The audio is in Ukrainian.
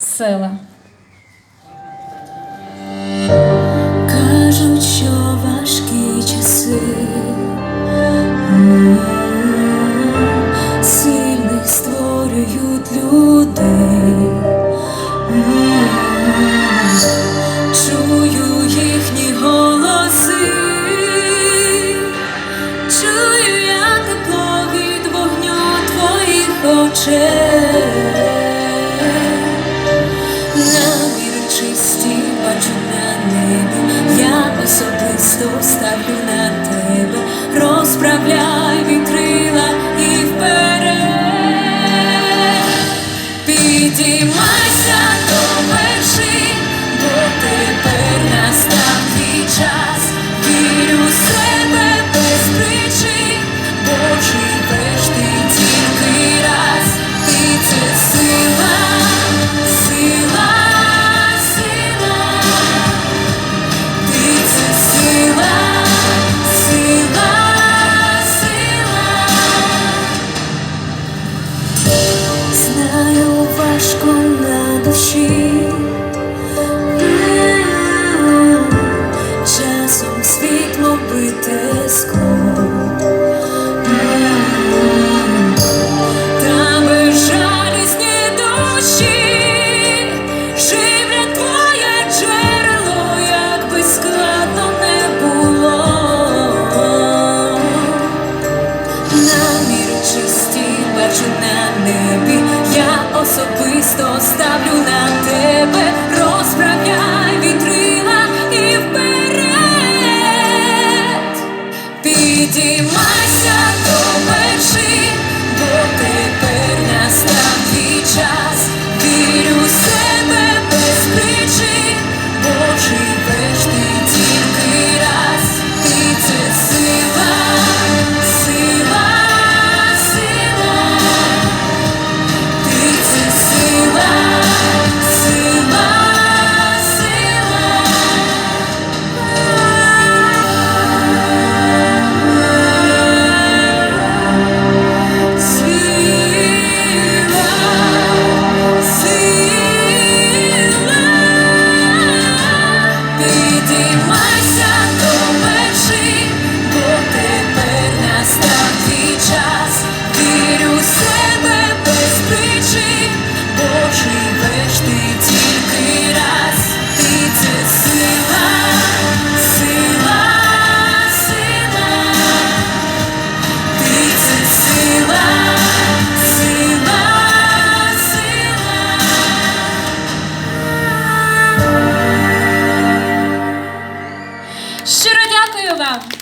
Сила. Кажуть, що важкі часи. Сильних створюють людей, чую їхні голоси, чую я тепло від вогню твоїх очей. 空了的心 небі, я особисто ставлю на тебе, розправляй вітрила і вперед підіймай. Щиро дякую вам.